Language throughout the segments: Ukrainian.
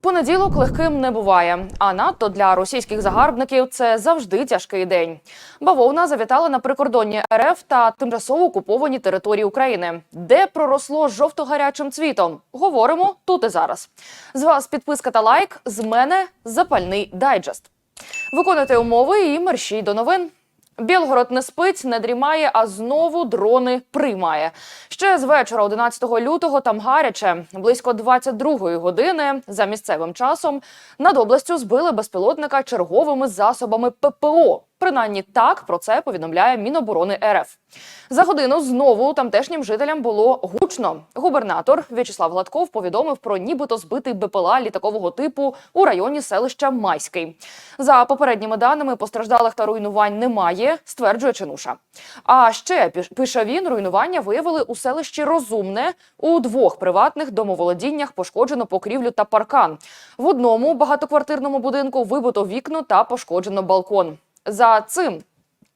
Понеділок легким не буває, а надто для російських загарбників це завжди тяжкий день. Бавовна завітала на прикордонні РФ та тимчасово окуповані території України, де проросло жовто-гарячим цвітом. Говоримо тут і зараз. З вас підписка та лайк. З мене запальний дайджест. Виконуйте умови і мерщій до новин. Білгород не спить, не дрімає, а знову дрони приймає. Ще з вечора, 11 лютого, там гаряче. Близько 22-ї години за місцевим часом над областю збили безпілотника черговими засобами ППО. Принаймні так про це повідомляє Міноборони РФ. За годину знову тамтешнім жителям було гучно. Губернатор В'ячеслав Гладков повідомив про нібито збитий БПЛА літакового типу у районі селища Майський. За попередніми даними постраждалих та руйнувань немає, стверджує Чинуша. А ще пише він, руйнування виявили у селищі Розумне. У двох приватних домоволодіннях пошкоджено покрівлю та паркан. В одному багатоквартирному будинку вибито вікно та пошкоджено балкон. За цим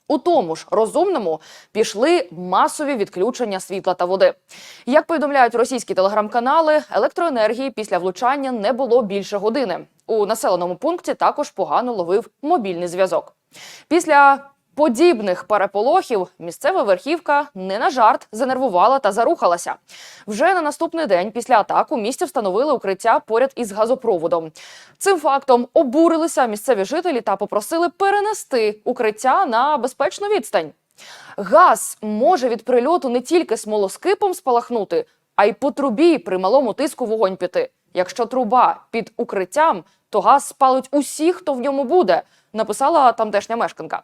у тому ж розумному пішли масові відключення світла та води. Як повідомляють російські телеграм-канали, електроенергії після влучання не було більше години. У населеному пункті також погано ловив мобільний зв'язок. Після подібних переполохів місцева верхівка не на жарт занервувала та зарухалася. Вже на наступний день після атак у місті встановили укриття поряд із газопроводом. Цим фактом обурилися місцеві жителі та попросили перенести укриття на безпечну відстань. Газ може від прильоту не тільки смолоскипом спалахнути, а й по трубі при малому тиску вогонь піти. Якщо труба під укриттям, то газ спалить усіх, хто в ньому буде, написала тамтешня мешканка.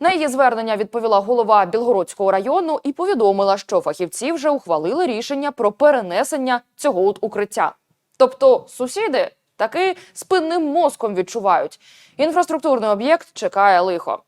На її звернення відповіла голова Білгородського району і повідомила, що фахівці вже ухвалили рішення про перенесення цього от укриття. Тобто сусіди таки спинним мозком відчувають. Інфраструктурний об'єкт чекає лихо.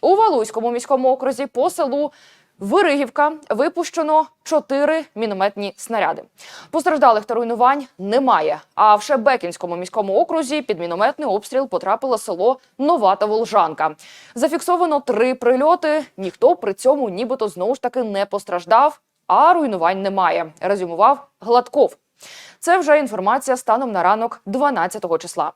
У Валуському міському окрузі по селу Виригівка випущено чотири мінометні снаряди. Постраждалих та руйнувань немає. А в Шебекінському міському окрузі під мінометний обстріл потрапило село Нова та Волжанка. Зафіксовано три прильоти. Ніхто при цьому нібито знову ж таки не постраждав, а руйнувань немає. Резюмував Гладков. Це вже інформація станом на ранок 12 числа.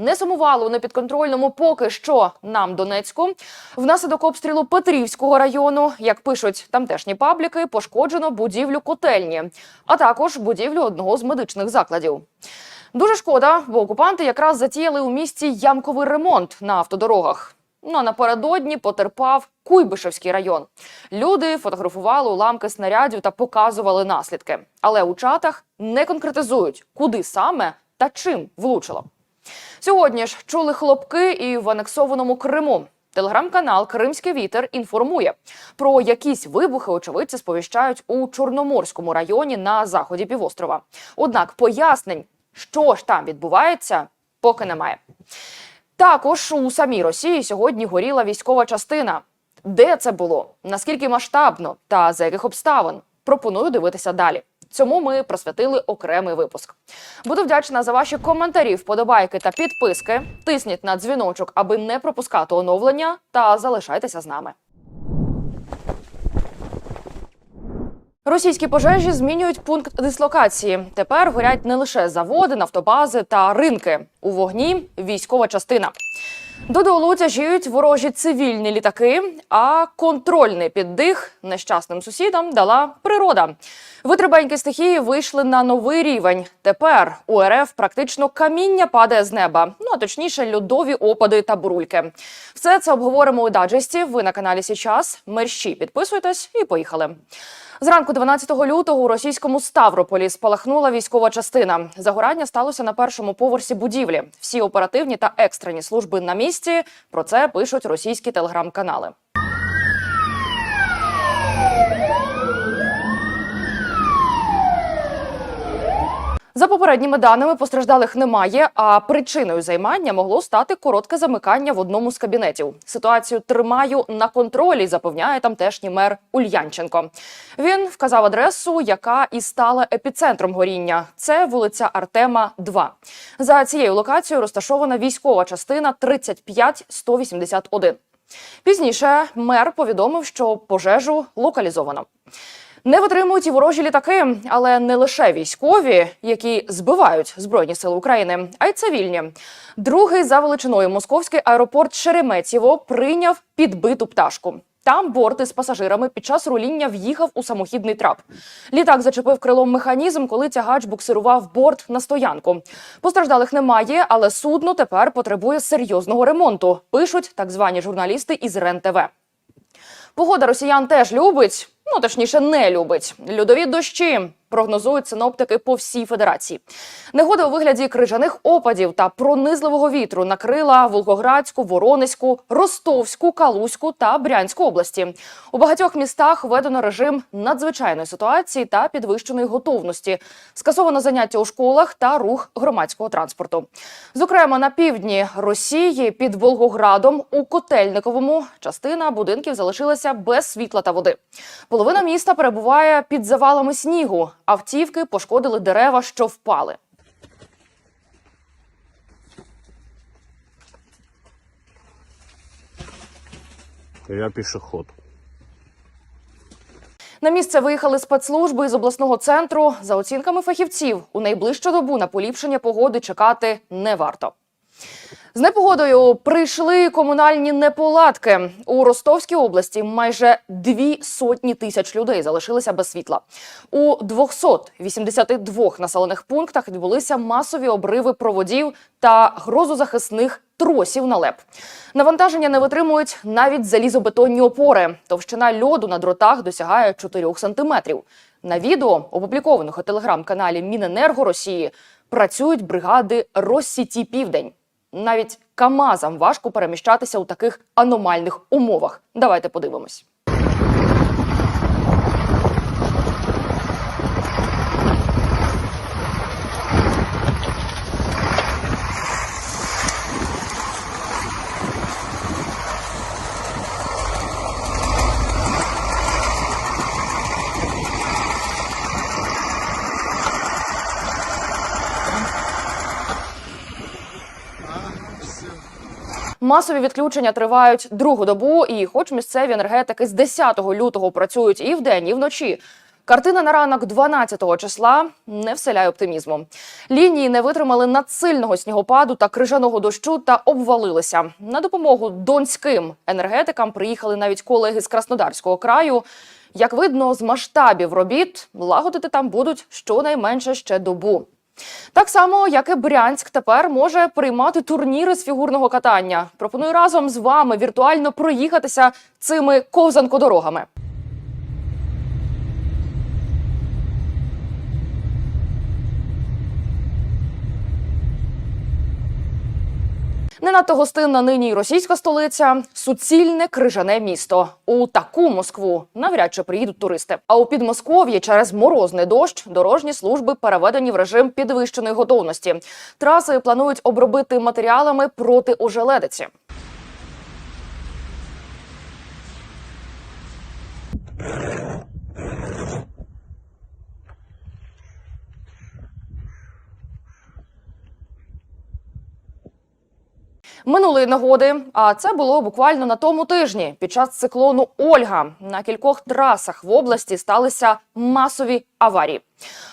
Не сумувало у непідконтрольному поки що нам Донецьку. Внаслідок обстрілу Петрівського району, як пишуть тамтешні пабліки, пошкоджено будівлю котельні, а також будівлю одного з медичних закладів. Дуже шкода, бо окупанти якраз затіяли у місті ямковий ремонт на автодорогах. Ну а напередодні потерпав Куйбишевський район. Люди фотографували уламки снарядів та показували наслідки. Але у чатах не конкретизують, куди саме та чим влучило. Сьогодні ж чули хлопки і в анексованому Криму. Телеграм-канал Кримський вітер інформує про якісь вибухи. Очевидці сповіщають у Чорноморському районі на заході півострова. Однак пояснень, що ж там відбувається, поки немає. Також у самій Росії сьогодні горіла військова частина. Де це було? Наскільки масштабно та за яких обставин? Пропоную дивитися далі. Цьому ми присвятили окремий випуск. Буду вдячна за ваші коментарі, вподобайки та підписки. Тисніть на дзвіночок, аби не пропускати оновлення, та залишайтеся з нами. Російські пожежі змінюють пункт дислокації. Тепер горять не лише заводи, нафтобази та ринки. У вогні військова частина. Додолу тяжіють ворожі цивільні літаки, а контрольний піддих нещасним сусідам дала природа. Витребенькі стихії вийшли на новий рівень. Тепер у РФ практично каміння падає з неба. Ну а точніше, льодові опади та бурульки. Все це обговоримо у даджесті. Ви на каналі Січас. Мерщі підписуйтесь і поїхали. Зранку 12 лютого у російському Ставрополі спалахнула військова частина. Загорання сталося на першому поверсі будівлі. Всі оперативні та екстрені служби на місці. Про це пишуть російські телеграм-канали. За попередніми даними постраждалих немає, а причиною займання могло стати коротке замикання в одному з кабінетів. Ситуацію тримаю на контролі, запевняє тамтешній мер Ульянченко. Він вказав адресу, яка і стала епіцентром горіння. Це вулиця Артема, 2. За цією локацією розташована військова частина 35181. Пізніше мер повідомив, що пожежу локалізовано. Не витримують і ворожі літаки, але не лише військові, які збивають збройні сили України, а й цивільні. Другий за величиною московський аеропорт Шереметьєво прийняв підбиту пташку. Там борт із пасажирами під час руління в'їхав у самохідний трап. Літак зачепив крилом механізм, коли тягач буксирував борт на стоянку. Постраждалих немає, але судно тепер потребує серйозного ремонту. Пишуть так звані журналісти із РЕН-ТВ. Погода росіян теж любить, ну точніше, не любить. Льодові дощі прогнозують синоптики по всій федерації. Негода у вигляді крижаних опадів та пронизливого вітру накрила Волгоградську, Воронезьку, Ростовську, Калузьку та Брянську області. У багатьох містах введено режим надзвичайної ситуації та підвищеної готовності. Скасовано заняття у школах та рух громадського транспорту. Зокрема, на півдні Росії під Волгоградом у Котельниковому частина будинків залишилася без світла та води. Половина міста перебуває під завалами снігу. Автівки пошкодили дерева, що впали. Я пішоход. На місце виїхали спецслужби із обласного центру. За оцінками фахівців, у найближчу добу на поліпшення погоди чекати не варто. З непогодою прийшли комунальні неполадки у Ростовській області. Майже дві сотні тисяч людей залишилися без світла. У 282 населених пунктах відбулися масові обриви проводів та грозозахисних тросів на ЛЕП. Навантаження не витримують навіть залізобетонні опори. Товщина льоду на дротах досягає 4 сантиметрів. На відео, опублікованих у телеграм-каналі Міненерго Росії, працюють бригади Россіті Південь. Навіть Камазам важко переміщатися у таких аномальних умовах. Давайте подивимось. Масові відключення тривають другу добу, і хоч місцеві енергетики з 10 лютого працюють і вдень, і вночі. Картина на ранок 12-го числа не вселяє оптимізму. Лінії не витримали надсильного снігопаду та крижаного дощу та обвалилися. На допомогу донським енергетикам приїхали навіть колеги з Краснодарського краю. Як видно, з масштабів робіт лагодити там будуть щонайменше ще добу. Так само, як і Брянськ тепер може приймати турніри з фігурного катання. Пропоную разом з вами віртуально проїхатися цими ковзанкодорогами. Не надто гостинна нині й російська столиця суцільне крижане місто. У таку Москву навряд чи приїдуть туристи. А у Підмосков'ї через морозний дощ дорожні служби переведені в режим підвищеної готовності. Траси планують обробити матеріалами проти ожеледиці. Минулої нагоди, а це було буквально на тому тижні. Під час циклону Ольга на кількох трасах в області сталися масові аварії.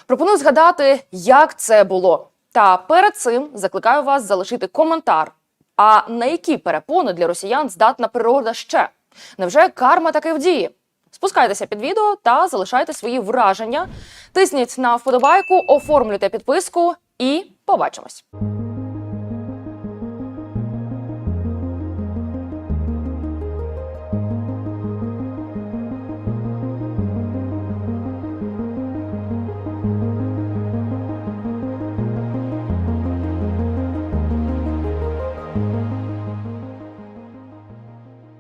Пропоную згадати, як це було. Та перед цим закликаю вас залишити коментар. А на які перепони для росіян здатна природа ще? Невже карма таки в дії? Спускайтеся під відео та залишайте свої враження. Тисніть на вподобайку, оформлюйте підписку і побачимось.